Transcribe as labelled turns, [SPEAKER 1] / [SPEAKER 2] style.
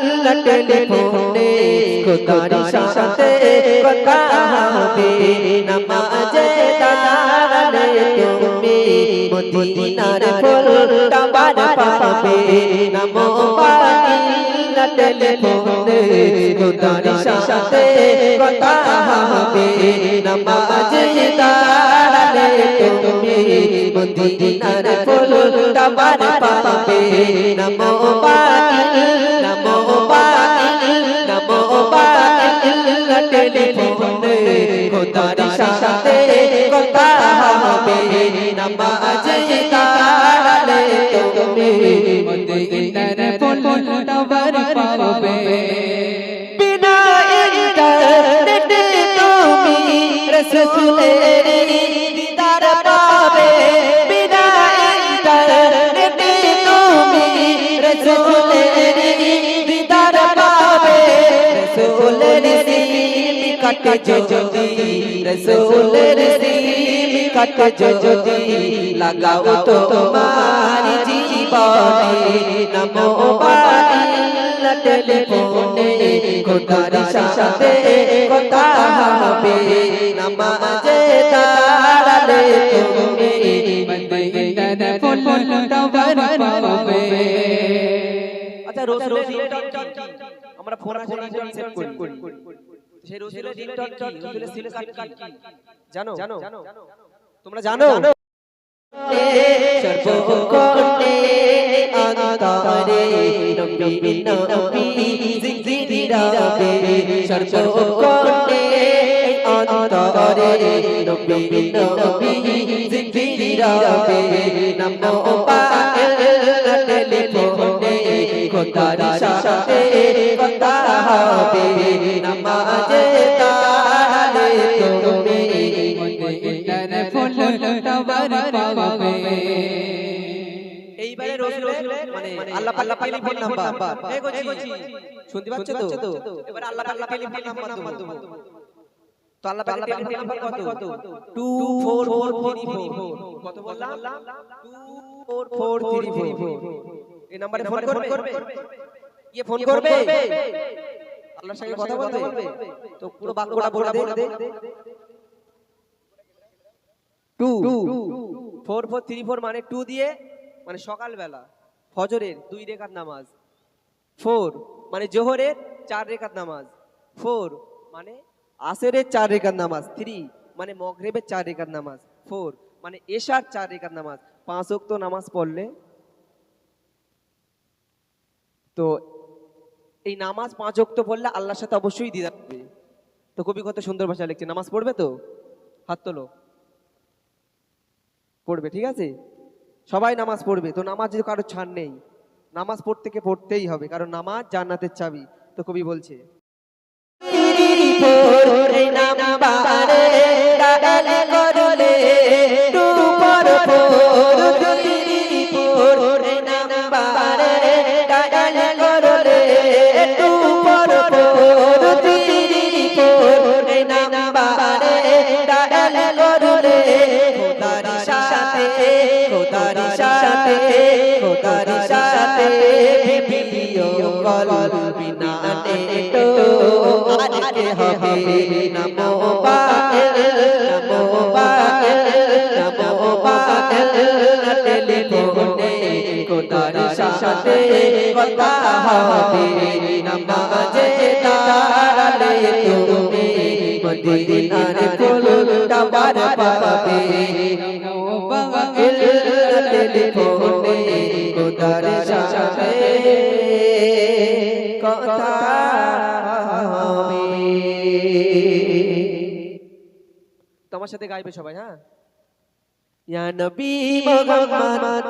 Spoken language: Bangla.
[SPEAKER 1] টেলিফোনে খোদার সাথে কথা হবে নামাজে দাঁড়ালে তুমি মদিনার ফুলটা বার পাবে নমো বাদিনা টেলিফোনে খোদার সাথে কথা হবে নামাজে দাঁড়ালে তুমি মদিনার ফুলটা বার পাবে নমো টেলিফোনে খোদার সাথে কথা হবে নামাজে দাঁড়ালে তুমি
[SPEAKER 2] মদিনার ফুলটা বার পাবে
[SPEAKER 1] কাটে যদি রসুলের সিম কাটে যদি লাগাও তো তোমার জীবনে নমো বাদিনা টেলিফোনে খোদার সাথে কথা হবে নামাজে দাঁড়ালে তুমি
[SPEAKER 2] মদিনার ফুলটা বার পাবে
[SPEAKER 3] আচ্ছা রিংটন কি আমরা ফোন সেট করি সেই রসুলের রিংটন কি? রসুলের সিম কি? জানো? জানো? তোমরা জানো?
[SPEAKER 1] সর্বকোণে অন্তরে নবী নবী জিগজিরাবে সর্বকোণে অন্তরে নবী নবী জিগজিরাবে নমো পাক খোদার সাথে কথা হবে। নামাজে
[SPEAKER 3] আল্লাহ টেলিফোন নাম্বার। শুনতে পাচ্ছ তো? এবারে আল্লাহ টেলিফোন নাম্বার দেবো। তো আল্লাহ টেলিফোন নাম্বার কত? 24434 কত বললাম? 24434 এই নম্বরে ফোন করবে? ইয়ে ফোন করবে? আল্লাহর সঙ্গে কথা বলবে? তো পুরো বাক্যটা বলে দে। Two. Four four three four মানে টু দিয়ে মানে সকালবেলা। ফজরের দুই রেখাত নামাজ। ফোর মানে জোহরের চার রেখাত নামাজ। ফোর মানে আসরের চার রেখাত নামাজ। থ্রি মানে মগরেবের চার রেখাত নামাজ। ফোর মানে এশার চার রেখাত নামাজ। পাঁচ ওয়াক্ত নামাজ পড়লে তো এই নামাজ পাঁচ ওয়াক্ত পড়লে আল্লাহর সাথে অবশ্যই দিদা হবে। তো কবি কত সুন্দর ভাষা লিখছে, নামাজ পড়বে তো? হাত তোলো। পড়বে, ঠিক আছে? সবাই নামাজ পড়বে, তো নামাজ যদি কারও ছাড় নেই। নামাজ পড়তে কে পড়তেই হবে, কারণ নামাজ জান্নাতের চাবি, তো কবি বলছে।
[SPEAKER 1] কল বিনা নেটো আজকে হবে নমো পাগল নমো পাগল নমো পাগল টেলিফোনে খোদার সাথে কথা হবে নামাজে দাঁড়ালে তুমি মদিনার ফুলটা বার পাবে টেলিফোনে খোদার কথা। হবে
[SPEAKER 3] তোমার সাথে গাইবে সবাই হ্যাঁ?
[SPEAKER 1] ইয়া নবী মুহাম্মদ।